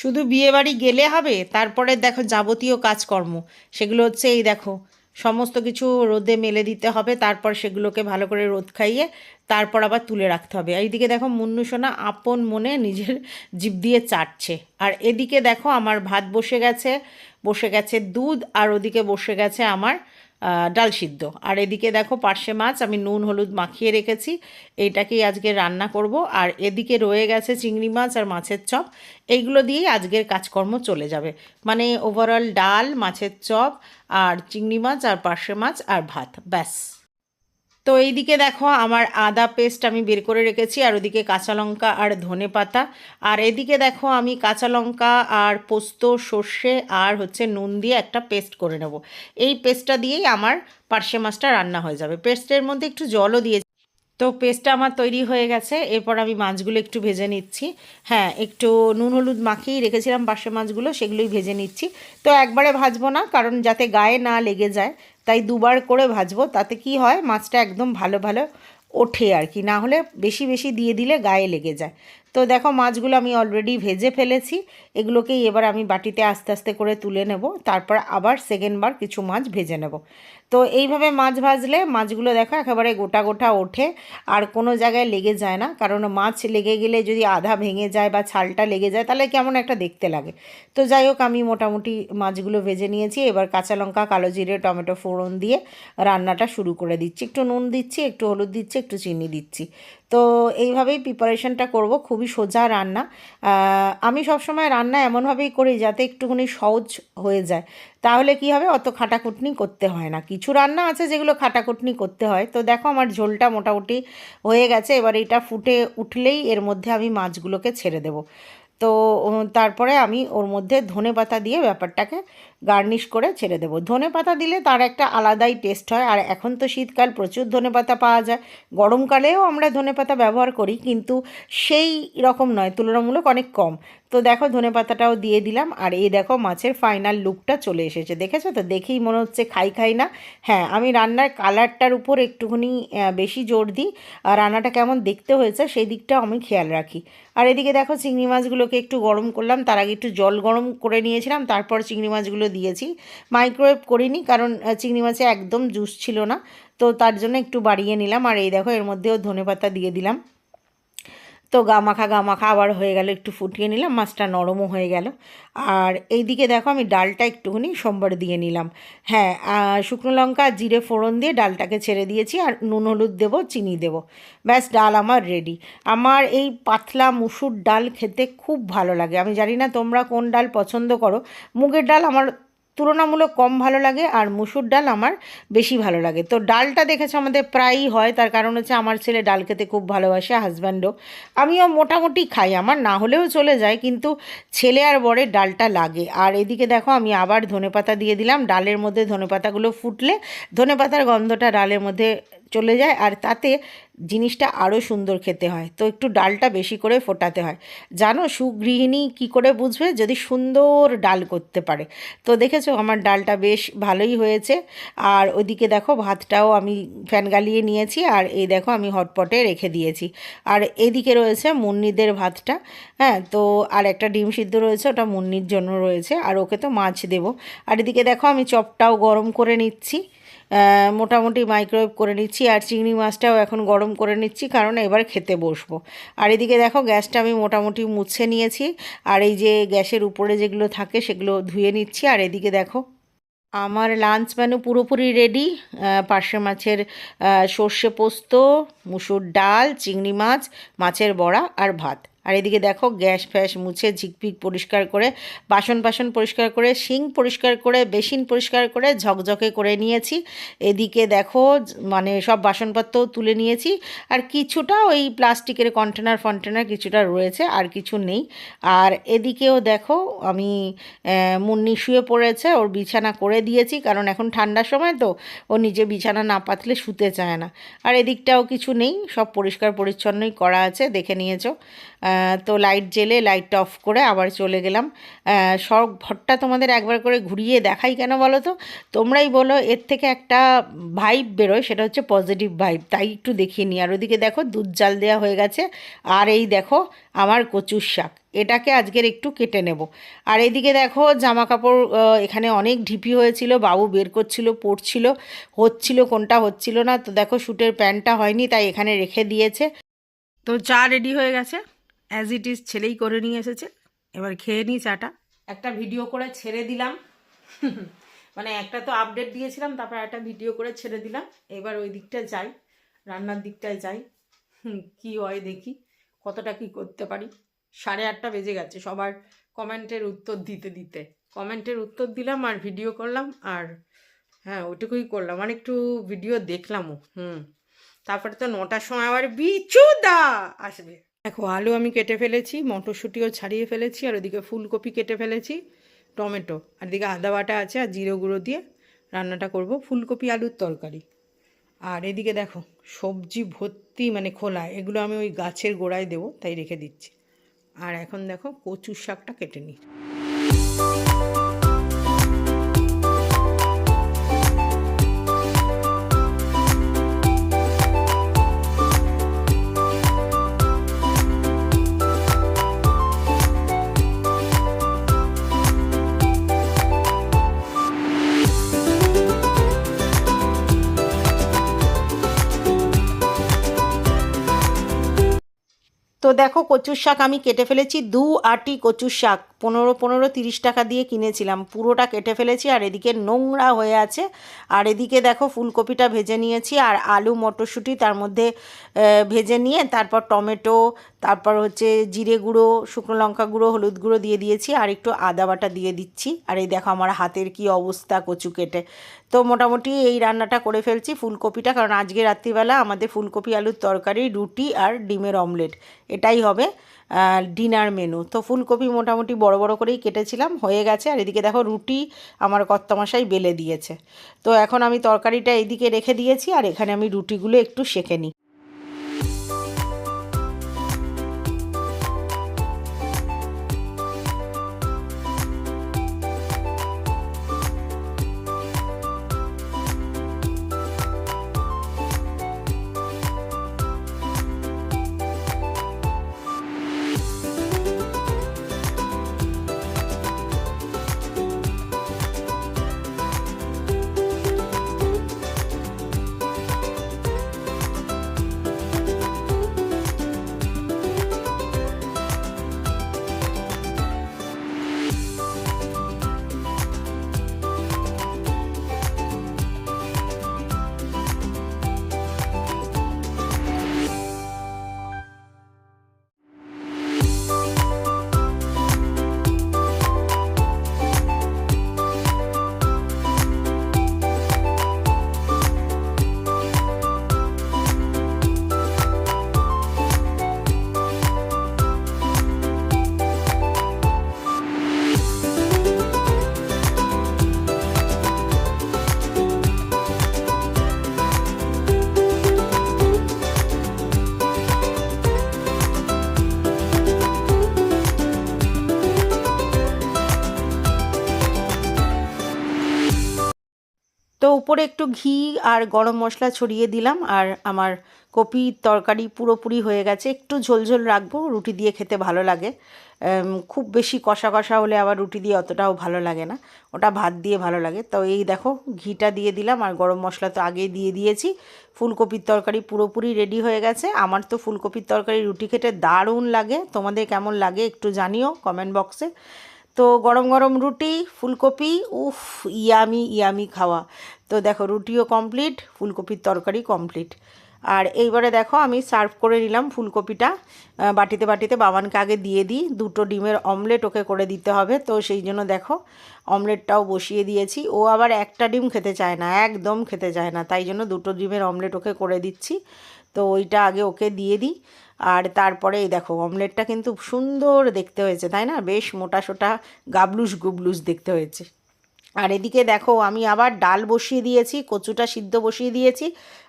শুধু বিয়েবাড়ি গেলে হবে, তারপরে দেখো যাবতীয় কাজকর্ম। সেগুলো হচ্ছে এই দেখো, সমস্ত কিছু রোদে মেলে দিতে হবে, তারপর সেগুলোকে ভালো করে রোদ খাইয়ে তারপর আবার তুলে রাখতে হবে। এইদিকে দেখো মুন্নু সোনা আপন মনে নিজের জিভ দিয়ে চাটছে। আর এদিকে দেখো আমার ভাত বসে গেছে বসে গেছে দুধ, আর ওদিকে বসে গেছে আমার ডাল সিদ্ধ। আর এদিকে দেখো পার্শে মাছ, আমি নুন, হলুদ মাখিয়ে রেখেছি। এইটাকেই আজকে রান্না করব। আর এদিকে রয়ে গেছে চিংড়ি মাছ আর মাছের চপ। এইগুলো দিয়েই আজকের কাজকর্ম চলে যাবে। মানে ওভারঅল ডাল, মাছের চপ, আর চিংড়ি মাছ, আর পার্শে মাছ, আর ভাত। ব্যাস। তো এইদিকে দেখো, আমার আদা পেস্ট আমি বের করে রেখেছি, আর ওদিকে কাঁচা লঙ্কা আর ধনে পাতা। আর এদিকে দেখো, আমি কাঁচা লঙ্কা আর পোস্ত, সর্ষে আর হচ্ছে নুন দিয়ে একটা পেস্ট করে নেব। এই পেস্টটা দিয়েই আমার পার্শে মাছটা রান্না হয়ে যাবে। পেস্টের মধ্যে একটু জলও দিয়ে তো পেস্টটা আমার তৈরি হয়ে গেছে, এরপর আমি মাছগুলো একটু ভেজে নিচ্ছি। হ্যাঁ একটু নুন হলুদ মাখিয়ে রেখেছিলাম পার্শে মাছগুলো, সেগুলোই ভেজে নিচ্ছি। তো একবারে ভাজবো না, কারণ যাতে গায়ে না লেগে যায়, তাই দুবার করে ভাজবো, তাতে কি হয়, মাছটা একদম ভালো ভালো ওঠে আর কি। না হলে বেশি বেশি দিয়ে দিলে গায়ে লেগে যায়। তো দেখো, মাছগুলো আমি অলরেডি ভেজে ফেলেছি, এগুলোকেই এবার আমি বাটিতে আস্তে আস্তে করে তুলে নেব, তারপর আবার সেকেন্ডবার কিছু মাছ ভেজে নেব। তো এইভাবে মাছ ভাজলে মাছগুলো দেখো একেবারে গোটা গোটা ওঠে, আর কোনো জায়গায় লেগে যায় না। কারণ মাছ লেগে গেলে যদি আধা ভেঙে যায় বা ছালটা লেগে যায়, তাহলে কেমন একটা দেখতে লাগে। তো যাই হোক, আমি মোটামুটি মাছগুলো ভেজে নিয়েছি। এবার কাঁচা লঙ্কা, কালো জিরে, টমেটো ফোড়ন দিয়ে রান্নাটা শুরু করে দিচ্ছি। একটু নুন দিচ্ছি, একটু হলুদ দিচ্ছি, একটু চিনি দিচ্ছি। তো এইভাবেই প্রিপারেশনটা করব, খুবই সোজা রান্না। আমি সবসময় রান্না এমনভাবেই করি যাতে একটুখানি সহজ হয়ে যায়। তাহলে কি হবে? অত খাটাকুটনি করতে হয় না। কিছু রান্না আছে যেগুলো খাটাকুটনি করতে হয়। তো দেখো আমার ঝোলটা মোটামুটি হয়ে গেছে। এবার এটা ফুটে উঠলেই এর মধ্যে আমি মাছগুলোকে ছেড়ে দেব। তো তারপরে আমি ওর মধ্যে ধনে পাতা দিয়ে ব্যাপারটাকে গার্নিশ করে ছেড়ে দেবো। ধনে পাতা দিলে তার একটা আলাদাই টেস্ট হয়, আর এখন তো শীতকাল, প্রচুর ধনে পাতা পাওয়া যায়। গরমকালেও আমরা ধনে পাতা ব্যবহার করি, কিন্তু সেই রকম নয়, তুলনামূলক অনেক কম। তো দেখো ধনে পাতাটাও দিয়ে দিলাম, আর এই দেখো, মাছের ফাইনাল লুকটা চলে এসেছে। দেখেছ তো? দেখেই মনে হচ্ছে খাই খাই না। হ্যাঁ আমি রান্নার কালারটার উপর একটুখানি বেশি জোর দিই, আর রান্নাটা কেমন দেখতে হয়েছে সেই দিকটাও আমি খেয়াল রাখি। আর এদিকে দেখো, চিংড়ি মাছগুলোকে একটু গরম করলাম, তার আগে একটু জল গরম করে নিয়েছিলাম, তারপর চিংড়ি মাছগুলো দিয়েছি। মাইক্রোওয়েভ করিনি কারণ চিংড়ি মাছে একদম জুস ছিল না। তো তার জন্য একটু বাড়িয়ে নিলাম। আর এই দেখো, এর মধ্যেও ধনে পাতা দিয়ে দিলাম। তো গা মাখা গা মাখা আবার হয়ে গেল, একটু ফুটিয়ে নিলাম, মাছটা নরমও হয়ে গেল। আর এইদিকে দেখো আমি ডালটা একটুখানি সোমবার দিয়ে নিলাম। হ্যাঁ শুকনো লঙ্কা, জিরে, ফোড়ন দিয়ে ডালটাকে ছেড়ে দিয়েছি আর নুন, হলুদ দেবো, চিনি দেবো। ব্যাস, ডাল আমার রেডি আমার এই পাতলা মুসুর ডাল খেতে খুব ভালো লাগে। আমি জানি না তোমরা কোন ডাল পছন্দ করো। মুগের ডাল আমার তুলনামূলক কম ভালো লাগে আর মুসুর ডাল আমার বেশি ভালো লাগে। তো ডালটা দেখেছ আমাদের প্রায়ই হয়, তার কারণ হচ্ছে আমার ছেলে ডাল খেতে খুব ভালোবাসে, হাজব্যান্ডও। আমিও মোটামুটি খাই, আমার না হলেও চলে যায়, কিন্তু ছেলে আর বরের ডালটা লাগে। আর এদিকে দেখো, আমি আবার ধনেপাতা দিয়ে দিলাম, ডালের মধ্যে ধনেপাতাগুলো ফুটলে ধনেপাতার গন্ধটা ডালের মধ্যে চলে যায় আর তাতে জিনিসটা আরও সুন্দর খেতে হয়। তো একটু ডালটা বেশি করে ফোটাতে হয়। জানো সুগৃহিণী কি করে বুঝবে? যদি সুন্দর ডাল করতে পারে। তো দেখেছ আমার ডালটা বেশ ভালোই হয়েছে। আর ওদিকে দেখো ভাতটাও আমি ফ্যান গালিয়ে নিয়েছি আর এই দেখো আমি হটপটে রেখে দিয়েছি। আর এদিকে রয়েছে মুন্নিদের ভাতটা। হ্যাঁ তো আর একটা ডিম সিদ্ধ রয়েছে, ওটা মুন্নির জন্য রয়েছে। আর ওকে তো মাছ দেবো। আর এদিকে দেখো আমি চপটাও গরম করে নিচ্ছি। মোটামুটি মাইক্রোওয়েভ করে নিচ্ছি আর চিংড়ি মাছটাও এখন গরম করে নিচ্ছি, কারণ এবার খেতে বসবো। আর এদিকে দেখো, গ্যাসটা আমি মোটামুটি মুছে নিয়েছি। আর এই যে গ্যাসের উপরে যেগুলো থাকে সেগুলো ধুয়ে নিচ্ছি। আর এদিকে দেখো, আমার লাঞ্চ মেনু পুরোপুরি রেডি পার্শে মাছের সর্ষে পোস্ত, মুসুর ডাল, চিংড়ি মাছ, মাছের বড়া আর ভাত। আর এদিকে দেখো গ্যাস ফ্যাস মুছে ঝিকপিক পরিষ্কার করে, বাসন বাসন পরিষ্কার করে সিঙ্ক পরিষ্কার করে, বেসিন পরিষ্কার করে ঝকঝকে করে নিয়েছি। এদিকে দেখো মানে সব বাসনপত্রও তুলে নিয়েছি। আর কিছুটা ওই প্লাস্টিকের কন্টেনার ফন্টেনার কিছুটা রয়েছে, আর কিছু নেই। আর এদিকেও দেখো আমি মুন্নি শুয়ে পড়েছে, ওর বিছানা করে দিয়েছি, কারণ এখন ঠান্ডার সময় তো, ও নিজে বিছানা না পাতলে শুতে চায় না। আর এদিকটাও কিছু নেই, সব পরিষ্কার পরিচ্ছন্নই করা আছে, দেখে নিয়েছো। তো লাইট জেলে লাইটটা অফ করে আবার চলে গেলাম। সব ঘরটা তোমাদের একবার করে ঘুরিয়ে দেখাই কেন বলো তো? তোমরাই বলো, এর থেকে একটা ভাইব বেরোয়, সেটা হচ্ছে পজিটিভ ভাইব তাই একটু দেখিয়ে নিই। আর ওদিকে দেখো, দুধ জাল দেওয়া হয়ে গেছে। আর এই দেখো, আমার কচুর শাক। এটাকে আজকের একটু কেটে নেব। আর এদিকে দেখো জামা কাপড় এখানে অনেক ঢিপি হয়েছিল। বাবু বের করছিল, পড়ছিল, হচ্ছিল, কোনটা হচ্ছিল না। তো দেখো শ্যুটের প্যান্টটা হয়নি, তাই এখানে রেখে দিয়েছে। তো চা রেডি হয়ে গেছে। অ্যাজ ইট ইজ ছেলেই করে নিয়ে এসেছে। এবার খেয়ে নিই চাটা। একটা ভিডিও করে ছেড়ে দিলাম। মানে একটা তো আপডেট দিয়েছিলাম, তারপর একটা ভিডিও করে ছেড়ে দিলাম। এবার ওই দিকটা যাই, রান্নার দিকটায় যাই। কি হয় দেখি, কতটা কি করতে পারি। সাড়ে আটটা বেজে গেছে, সবার কমেন্টের উত্তর দিতে দিতে। কমেন্টের উত্তর দিলাম আর ভিডিও করলাম আর হ্যাঁ ওইটুকুই করলাম। আর একটু ভিডিও দেখলামও, হুম। তারপরে তো নটার সময় আবার বিচুদা আসবে। দেখো, আলু আমি কেটে ফেলেছি, মটরশুঁটিও ছাড়িয়ে ফেলেছি, আর ওদিকে ফুলকপি কেটে ফেলেছি, টমেটো। আর এদিকে আদা বাটা আছে, আর জিরো গুঁড়ো দিয়ে রান্নাটা করব ফুলকপি আলুর তরকারি। আর এদিকে দেখো, সবজি ভর্তি মানে খোলা, এগুলো আমি ওই গাছের গোড়ায় দেবো, তাই রেখে দিচ্ছি। আর এখন দেখো, কচুর শাকটা কেটে নিই। দেখো কচুর শাক আমি কেটে ফেলেছি, দু আটি কচুর শাক। পনেরো পনেরো, তিরিশ টাকা দিয়ে কিনেছিলাম। পুরোটা কেটে ফেলেছি আর এদিকে নোংরা হয়ে আছে। আর এদিকে দেখো ফুলকপিটা ভেজে নিয়েছি আর আলু, মটরশুঁটি তার মধ্যে ভেজে নিয়ে তারপর টমেটো, তারপর হচ্ছে জিরে গুঁড়ো, শুকনো লঙ্কা গুঁড়ো, হলুদ গুঁড়ো দিয়ে দিয়েছি আর একটু আদা বাটা দিয়ে দিচ্ছি। আর এই দেখো আমার হাতের কি অবস্থা কচু কেটে। তো মোটামুটি এই রান্নাটা করে ফেলছি ফুলকপিটা, কারণ আজকে রাত্রিবেলা আমাদের ফুলকপি, আলুর তরকারি, রুটি আর ডিমের অমলেট। এটাই হবে ডিনার মেনু। তো ফুলকপি মোটামুটি বড় বড় করেই কেটেছিলাম, হয়ে গেছে। আর এদিকে দেখো রুটি আমার কর্তামশাই বেলে দিয়েছে। তো এখন আমি তরকারিটা এদিকে রেখে দিয়েছি, আর এখানে আমি রুটিগুলো একটু শেখে নিই। উপরে একটু ঘি আর গরম মশলা ছড়িয়ে দিলাম আর আমার কপির তরকারি পুরোপুরি হয়ে গেছে। একটু ঝোলঝোল রাখব, রুটি দিয়ে খেতে ভালো লাগে। খুব বেশি কষা কষা হলে আবার রুটি দিয়ে অতটাও ভালো লাগে না। ওটা ভাত দিয়ে ভালো লাগে। তো এই দেখো, ঘিটা দিয়ে দিলাম আর গরম মশলা তো আগেই দিয়ে দিয়েছি। ফুলকপির তরকারি পুরোপুরি রেডি হয়ে গেছে। আমার তো ফুলকপির তরকারি রুটি খেতে দারুণ লাগে। তোমাদের কেমন লাগে একটু জানিও কমেন্ট বক্সে। তো গরম গরম রুটি, ফুলকপি, উফ, ইয়ামি ইয়ামি খাওয়া। তো দেখো রুটিও কমপ্লিট ফুলকপির তরকারি কমপ্লিট আর এইবারে দেখো আমি সার্ভ করে নিলাম ফুলকপিটা। বাটিতে বাটিতে বাবানকে আগে দিয়ে দিই। দুটো ডিমের অমলেট ওকে করে দিতে হবে। তো সেই জন্য দেখো অমলেটটাও বসিয়ে দিয়েছি। ও আবার একটা ডিম খেতে চায় না, একদম খেতে চায় না। তাই জন্য দুটো ডিমের অমলেট ওকে করে দিচ্ছি। তো ওইটা আগে ওকে দিয়ে দিই। আর তারপরে এই দেখো অমলেটটা কিন্তু সুন্দর দেখতে হয়েছে, তাই না? বেশ মোটা সোটা গাবলুস গুবলুস দেখতে হয়েছে। আর এদিকে দেখো, আমি আবার ডাল বসিয়ে দিয়েছি, কচুটা সিদ্ধ বসিয়ে দিয়েছি,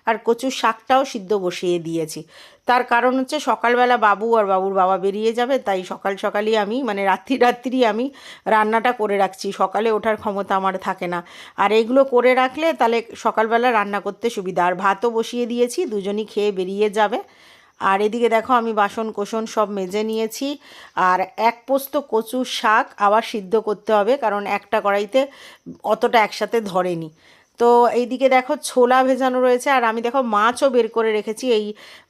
আর কচুর শাকটাও সিদ্ধ বসিয়ে দিয়েছি। তার কারণ হচ্ছে সকালবেলা বাবু আর বাবুর বাবা বেরিয়ে যাবে, তাই সকাল সকালই আমি মানে রাত্রি রাত্রি আমি রান্নাটা করে রাখছি। সকালে ওঠার ক্ষমতা আমার থাকে না। আর এগুলো করে রাখলে তাহলে সকালবেলা রান্না করতে সুবিধা। আর ভাতও বসিয়ে দিয়েছি, দুজনই খেয়ে বেরিয়ে যাবে। আর এদিকে দেখো আমি বাসন কোষণ সব মেজে নিয়েছি। আর এক পোস্ত কচু শাক আবার সিদ্ধ করতে হবে, কারণ একটা কড়াইতে অতটা একসাথে ধরেনি। তো এইদিকে দেখো ছোলা ভেজানো রয়েছে, আর আমি দেখো মাছও বের করে রেখেছি। এই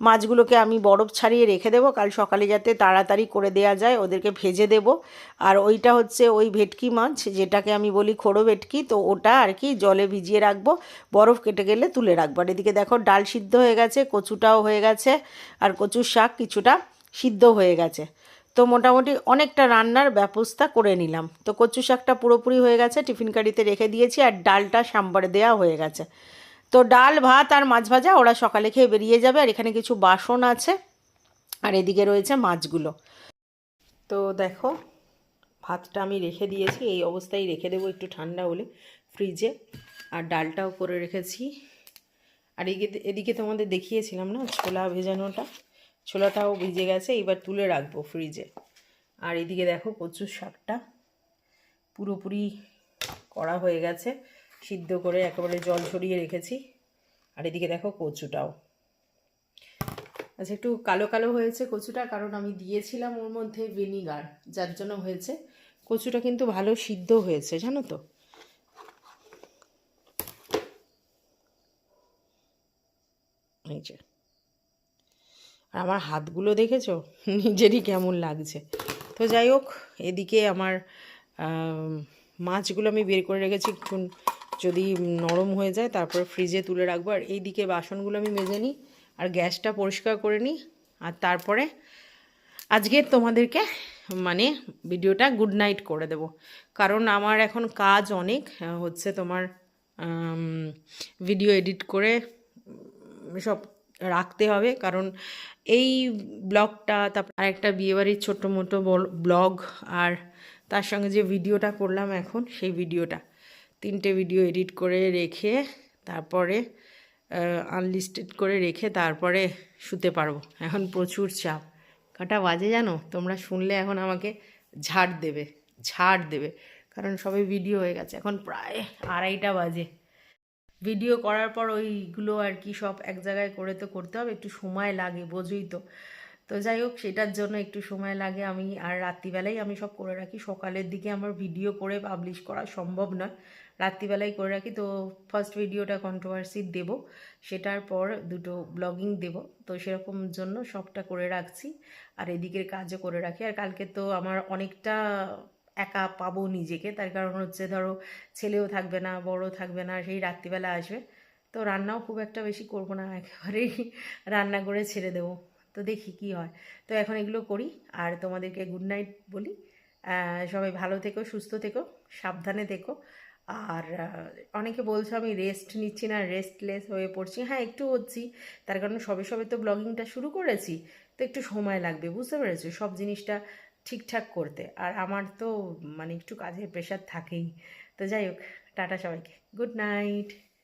মাছগুলোকে আমি বরফ ছাড়িয়ে রেখে দেবো, কাল সকালে যাতে তাড়াতাড়ি করে দেয়া যায়, ওদেরকে ভেজে দেব। আর ওইটা হচ্ছে ওই ভেটকি মাছ, যেটাকে আমি বলি খোড়ো ভেটকি, তো ওটা আর কি জলে ভিজিয়ে রাখব, বরফ কেটে গেলে তুলে রাখব। আর এদিকে দেখো ডাল সিদ্ধ হয়ে গেছে, কচুটাও হয়ে গেছে, আর কচুর শাক কিছুটা সিদ্ধ হয়ে গেছে। তো মোটামুটি অনেকটা রান্নার ব্যবস্থা করে নিলাম। তো কচু শাকটা পুরোপুরি হয়ে গেছে, টিফিন কারিতে রেখে দিয়েছি আর ডালটা সাম্বার দেওয়া হয়ে গেছে। তো ডাল, ভাত আর মাছ ভাজা ওরা সকালে খেয়ে বেরিয়ে যাবে আর এখানে কিছু বাসন আছে আর এদিকে রয়েছে মাছগুলো। তো দেখো, ভাতটা আমি রেখে দিয়েছি, এই অবস্থায় রেখে দেবো একটু ঠান্ডা হলে ফ্রিজে। আর ডালটাও করে রেখেছি। আর এদিকে এদিকে তোমাদের দেখিয়েছিলাম না, ছোলা ভেজানোটা? ছোলাটাও ভিজে গেছে, এবার তুলে রাখব ফ্রিজে আর এদিকে দেখো কচুর শাকটা পুরোপুরি করা হয়ে গেছে, সিদ্ধ করে একেবারে জল ছড়িয়ে রেখেছি। আর এদিকে দেখো কচুটাও। আচ্ছা একটু কালো কালো হয়েছে কচুটা, কারণ আমি দিয়েছিলাম ওর মধ্যে ভিনিগার যার জন্য হয়েছে। কচুটা কিন্তু ভালো সিদ্ধ হয়েছে, জানো তো এই যে আর আমার হাতগুলো দেখেছ? নিজেরই কেমন লাগছে। তো যাই হোক, এদিকে আমার মাছগুলো আমি বের করে রেখেছি একটু যদি নরম হয়ে যায় তারপরে ফ্রিজে তুলে রাখব। আর এইদিকে বাসনগুলো আমি মেজে নিই, আর গ্যাসটা পরিষ্কার করে নিই, আর তারপরে আজকে তোমাদেরকে মানে ভিডিওটা গুড নাইট করে দেব। কারণ আমার এখন কাজ অনেক, হচ্ছে তোমার ভিডিও এডিট করে, সব রাখতে হবে। কারণ এই ব্লগটা, তারপর আরেকটা বিয়েবাড়ির ছোট্ট মোটো ব্লগ আর তার সঙ্গে যে ভিডিওটা করলাম এখন, সেই ভিডিওটা। তিনটে ভিডিও এডিট করে রেখে, তারপরে আনলিস্টেড করে রেখে তারপরে শুতে পারব। এখন প্রচুর চাপ। কাটা বাজে জানো? তোমরা শুনলে এখন আমাকে ঝাড় দেবে ঝাড় দেবে। কারণ সবে ভিডিও হয়ে গেছে। এখন প্রায় আড়াইটা বাজে। ভিডিও করার পর ওইগুলো আর কি সব এক জায়গায় করে তো করতে হবে, একটু সময় লাগে বোঝই তো। তো যাই হোক, সেটার জন্য একটু সময় লাগে। আমি আর রাত্রিবেলাই আমি সব করে রাখি। সকালের দিকে আমার ভিডিও করে পাবলিশ করা সম্ভব নয়। রাত্রিবেলাই করে রাখি। তো ফার্স্ট ভিডিওটা কন্ট্রোভার্সি দেব। সেটার পর দুটো ব্লগিং দেব। তো সেরকম জন্য সবটা করে রাখছি। আর এদিকের কাজও করে রাখি। আর কালকে তো আমার অনেকটা একা পাবো নিজেকে। তার কারণ হচ্ছে ধরো ছেলেও থাকবে না বড় থাকবে না, সেই রাত্রিবেলা আসবে। তো রান্নাও খুব একটা বেশি করব না, একেবারেই রান্না করে ছেড়ে দেবো। তো দেখি কি হয়। তো এখন এগুলো করি, আর তোমাদেরকে গুড নাইট বলি। সবাই ভালো থেকো, সুস্থ থেকো, সাবধানে থেকো। আর অনেকে বলছো আমি রেস্ট নিচ্ছি না রেস্টলেস হয়ে পড়ছি। হ্যাঁ একটু হচ্ছি। তার কারণে সবে সবে তো ব্লগিংটা শুরু করেছি। তো একটু সময় লাগবে, বুঝতে পেরেছ? সব জিনিসটা ঠিকঠাক করতে। আর আমার তো মানে একটু কাজের প্রেশার থাকেই। তো যাই হোক, টাটা সবাইকে। Good night